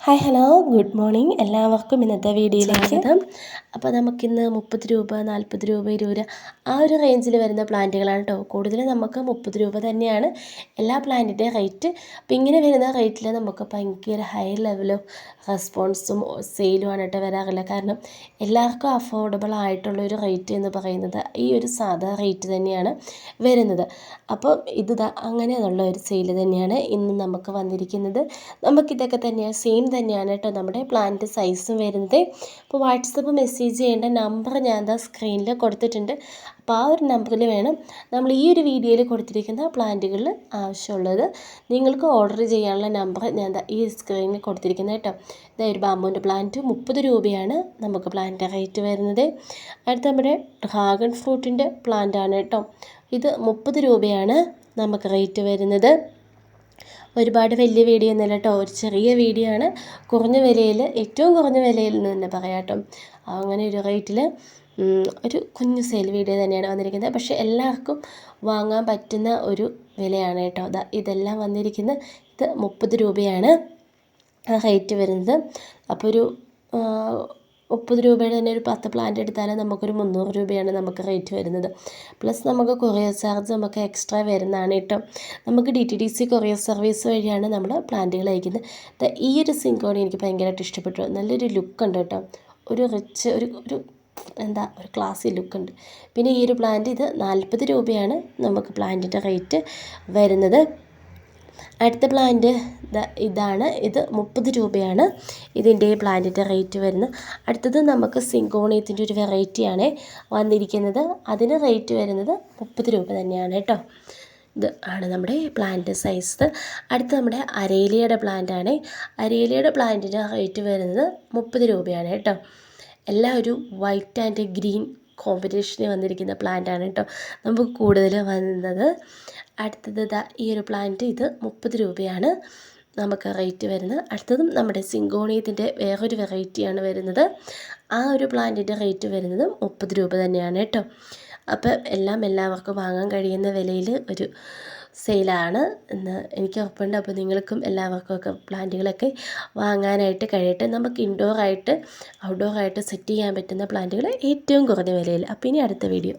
Hi hello good morning എല്ലാവർക്കും ഇന്നത്തെ വീഡിയോയിലേക്ക് അപ്പോൾ നമുക്കിന്ന് മുപ്പത് രൂപ നാൽപ്പത് രൂപ ഇരുപത് രൂപ ആ ഒരു റേഞ്ചിൽ വരുന്ന പ്ലാന്റുകളാണ് കേട്ടോ കൂടുതൽ നമുക്ക് മുപ്പത് രൂപ തന്നെയാണ് എല്ലാ പ്ലാന്റിന്റെയും റേറ്റ് അപ്പോൾ ഇങ്ങനെ വരുന്ന റേറ്റിൽ നമുക്ക് ഭയങ്കര ഹൈ ലെവൽ ഓഫ് റെസ്പോൺസും സെയിലുമാണ് കേട്ടോ വരാറില്ല കാരണം എല്ലാവർക്കും അഫോർഡബിൾ ആയിട്ടുള്ള ഒരു റേറ്റ് എന്ന് പറയുന്നത് ഈ ഒരു സാധാ റേറ്റ് തന്നെയാണ് വരുന്നത്. അപ്പോൾ ഇത് അങ്ങനെയുള്ള ഒരു സെയിൽ തന്നെയാണ് ഇന്ന് നമുക്ക് വന്നിരിക്കുന്നത്. നമുക്കിതൊക്കെ തന്നെയാണ് സെയിം തന്നെയാണ് കേട്ടോ നമ്മുടെ പ്ലാന്റ് സൈസും വരുന്നത്. അപ്പോൾ വാട്സപ്പ് മെസ്സേജ് ചെയ്യേണ്ട നമ്പർ ഞാൻ എന്താ സ്ക്രീനിൽ കൊടുത്തിട്ടുണ്ട്. അപ്പോൾ ആ ഒരു നമ്പറിൽ വേണം നമ്മൾ ഈ ഒരു വീഡിയോയിൽ കൊടുത്തിരിക്കുന്ന പ്ലാന്റുകളിൽ ആവശ്യമുള്ളത്. നിങ്ങൾക്ക് ഓർഡർ ചെയ്യാനുള്ള നമ്പർ ഞാൻ എന്താ ഈ സ്ക്രീനിൽ കൊടുത്തിരിക്കുന്നത് കേട്ടോ. ഇതാ ഒരു ബാമ്പുവിന്റെ പ്ലാന്റ് മുപ്പത് രൂപയാണ് നമുക്ക് പ്ലാന്റ് റേറ്റ് വരുന്നത്. അടുത്ത നമ്മുടെ ഡ്രാഗൺ ഫ്രൂട്ടിന്റെ പ്ലാന്റ് ആണ് കേട്ടോ. ഇത് മുപ്പത് രൂപയാണ് നമുക്ക് റേറ്റ് വരുന്നത്. ഒരുപാട് വലിയ വീഡിയോ ഒന്നുമല്ല കേട്ടോ. ഒരു ചെറിയ വീഡിയോ ആണ്. കുറഞ്ഞ വിലയിൽ ഏറ്റവും കുറഞ്ഞ വിലയിൽ നിന്ന് തന്നെ പറയാം കേട്ടോ. അങ്ങനെ ഒരു റേറ്റിൽ ഒരു കുഞ്ഞു സെയിൽ വീഡിയോ തന്നെയാണ് വന്നിരിക്കുന്നത്. പക്ഷേ എല്ലാവർക്കും വാങ്ങാൻ പറ്റുന്ന ഒരു വിലയാണ് കേട്ടോ. ഇതെല്ലാം വന്നിരിക്കുന്നത്. ഇത് മുപ്പത് രൂപയാണ് റേറ്റ് വരുന്നത്. അപ്പോൾ ഒരു മുപ്പത് രൂപയുടെ തന്നെ ഒരു പത്ത് പ്ലാന്റ് എടുത്താൽ നമുക്കൊരു മുന്നൂറ് രൂപയാണ് നമുക്ക് റേറ്റ് വരുന്നത്. പ്ലസ് നമുക്ക് കൊറിയർ ചാർജ് നമുക്ക് എക്സ്ട്രാ വരുന്നതാണ് കേട്ടോ. നമുക്ക് D T D C courier service വഴിയാണ് നമ്മൾ പ്ലാന്റുകൾ അയക്കുന്നത്. ഈ ഒരു സിങ്കോണി എനിക്ക് ഭയങ്കരമായിട്ട് ഇഷ്ടപ്പെട്ടു നല്ലൊരു ലുക്ക് ഉണ്ട് കേട്ടോ. ഒരു റിച്ച് ഒരു ഒരു എന്താ ഒരു ക്ലാസ്സി ലുക്ക് ഉണ്ട്. പിന്നെ ഈ ഒരു പ്ലാന്റ് ഇത് നാൽപ്പത് രൂപയാണ് നമുക്ക് പ്ലാന്റിന്റെ റേറ്റ് വരുന്നത്. അടുത്ത പ്ലാന്റ് ഇതാണ്. ഇത് മുപ്പത് രൂപയാണ്. ഇതിന്റെ പ്ലാന്റിന്റെ റേറ്റ് വരുന്നത്. അടുത്തത് നമുക്ക് സിങ്കോണിയത്തിന്റെ ഒരു വെറൈറ്റിയാണ് വന്നിരിക്കുന്നത്. അതിന് റേറ്റ് വരുന്നത് മുപ്പത് രൂപ തന്നെയാണ് കേട്ടോ. ഇത് ആണ് നമ്മുടെ പ്ലാന്റ് സൈസ് അടുത്ത നമ്മുടെ അരേലിയയുടെ പ്ലാന്റ് ആണ്. അരേലിയയുടെ പ്ലാന്റിന്റെ റേറ്റ് വരുന്നത് മുപ്പത് രൂപയാണ് കേട്ടോ. എല്ലാം ഒരു വൈറ്റ് ആൻഡ് ഗ്രീൻ കോമ്പിനേഷനിൽ വന്നിരിക്കുന്ന പ്ലാന്റ് ആണ് കേട്ടോ. നമുക്ക് കൂടുതൽ വന്നത്. അടുത്തത് ഈ ഒരു പ്ലാന്റ് ഇത് മുപ്പത് രൂപയാണ്. നമുക്ക് റേറ്റ് വരുന്നത്. അടുത്തതും നമ്മുടെ സിങ്കോണിയത്തിന്റെ വേറൊരു വെറൈറ്റിയാണ് വരുന്നത്. ആ ഒരു പ്ലാന്റിന്റെ റേറ്റ് വരുന്നത് മുപ്പത് രൂപ തന്നെയാണ് കേട്ടോ. അപ്പം എല്ലാം എല്ലാവർക്കും വാങ്ങാൻ കഴിയുന്ന വിലയിൽ ഒരു സെയിലാണ് എന്ന് എനിക്ക് ഉറപ്പുണ്ട്. അപ്പോൾ നിങ്ങൾക്കും എല്ലാവർക്കും ഒക്കെ പ്ലാന്റുകളൊക്കെ വാങ്ങാനായിട്ട് കഴിയട്ടെ. നമുക്ക് ഇൻഡോർ ആയിട്ട് ഔട്ട്ഡോർ ആയിട്ട് സെറ്റ് ചെയ്യാൻ പറ്റുന്ന പ്ലാന്റുകൾ ഏറ്റവും കുറഞ്ഞ വിലയിൽ. അപ്പോൾ ഇനി അടുത്ത വീഡിയോ